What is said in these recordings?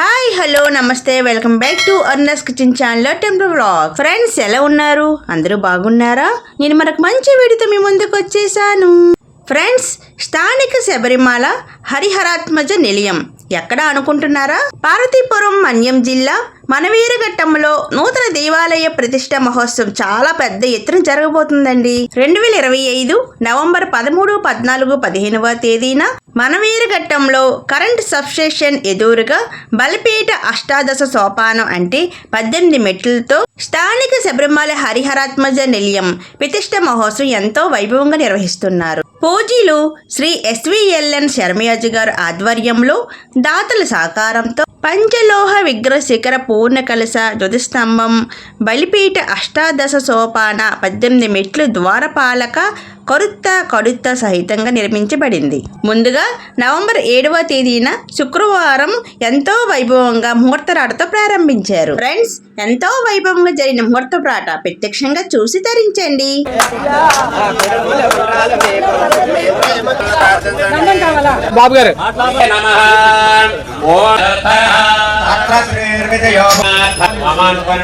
Hi hello నమస్తే welcome back to Arnas kitchen channel temple blog friends ఎలా ఉన్నారు? అందరూ బాగున్నారా? నేను మనకు మంచి వీడితో మీ ముందుకు వచ్చేసాను. ఫ్రెండ్స్ స్థానిక శబరిమల హరిహరాత్మజ నిలయం. ఎక్కడ అనుకుంటున్నారా? పార్వతీపురం మన్యం జిల్లా మనవీరఘట్టంలో నూతన దేవాలయ ప్రతిష్ట మహోత్సవం చాలా పెద్ద ఎత్తున జరగబోతుందండి. రెండు వేల ఇరవై ఐదు నవంబర్ పదమూడు పద్నాలుగు పదిహేనవ తేదీన మనవీరఘట్టంలో కరెంట్ సబ్స్టేషన్ ఎదురుగా బలిపీఠ అష్టాదశ సోపానం అంటే పద్దెనిమిది మెట్లతో స్థానిక శబరిమల హరిహరాత్మజ నిలయం ప్రతిష్ట మహోత్సవం ఎంతో వైభవంగా నిర్వహిస్తున్నారు. పూజీలు శ్రీ ఎస్విఎల్ఎన్ శర్మయాజు గారు ఆధ్వర్యంలో దాతల సహకారంతో పంచలోహ విగ్రహ శిఖర పూర్ణ కలశ ధ్వజస్తంభం బలిపీఠ అష్టాదశ సోపాన పద్దెనిమిది మెట్లు ద్వారపాలక కొరుత్త కడుత్త సహితంగా నిర్మించబడింది. ముందుగా నవంబర్ ఏడవ తేదీన శుక్రవారం ఎంతో వైభవంగా ముహూర్తరాటతో ప్రారంభించారు. ఫ్రెండ్స్ ఎంతో వైభవంగా జరిగిన ముహూర్తరాట ప్రత్యక్షంగా చూసి తరించండి. బాబు గారు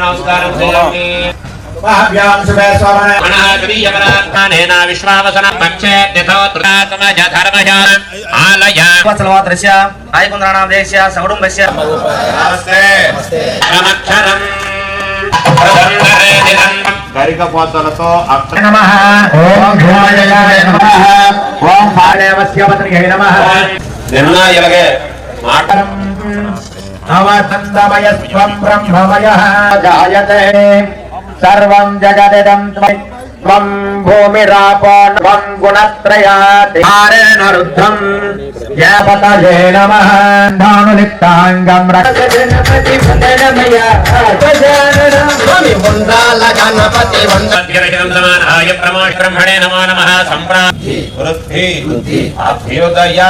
నమస్కారం చేయండి మహాభ్యాం శుభే స్వమన. మనః విశ్వావసన. పక్షే ధర్మయ ఆలయ. వత్సలవాత్రస్య రాయకుంద్రాణాం దేశ్య సౌడుంబస్య నిదండం గరికపోతలతో నమః. ఓం ఓం పత్రికే నమః. నిన్న ఇలాగే స్వం బ్రహ్మమయః జాయతే సర్వం జగదిదం త్వయ్ త్వం భూమిరాపో త్వం గుణత్రయాతిహారేణ రుద్ధం యాపతయే నమః. ధానులిప్తాంగం రక్షజనపతి వందనమయ స్వామి వందాల గణపతి వంద అభ్యరహితం సమానాయ ప్రమాణ బ్రహ్మణే నమో నమః. సంప్రా వృద్ధి అభ్యుదయ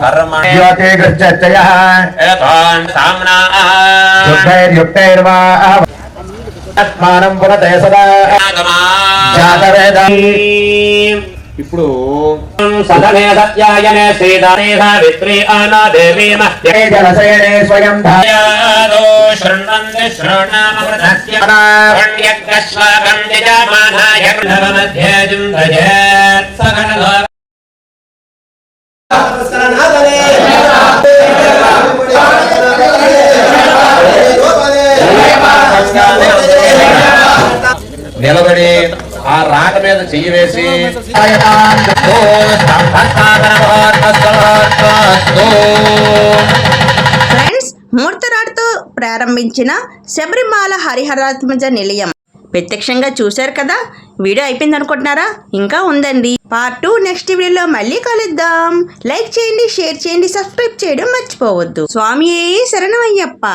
కర్మ జ్యోతి గృహ్యచ్చయః ఇప్పుడు సదనే సత్యాయనే శ్రీధరే సావిత్రి అనాదేవి మహ్య జలసేనే స్వయం యాదో శృణ్వంతి శృణామృతస్య పుణ్యగ్రస్వాగం యజమానాయ గృహమధ్యే జిందయేత్ సగణలో నిలబడి ఆ రాక మీద చెయ్యి వేసి ఫ్రెండ్స్ ముహూర్తరాటతో ప్రారంభించిన శబరిమాల హరిహరాత్మజ నిలయం. ప్రత్యక్షంగా చూశారు కదా? వీడియో అయిపోయింది అనుకుంటున్నారా? ఇంకా ఉందండి. పార్ట్ టూ నెక్స్ట్ వీడియోలో మళ్ళీ కలుద్దాం. లైక్ చేయండి షేర్ చేయండి సబ్స్క్రైబ్ చేయడం మర్చిపోవద్దు. స్వామి శరణమయ్యప్ప.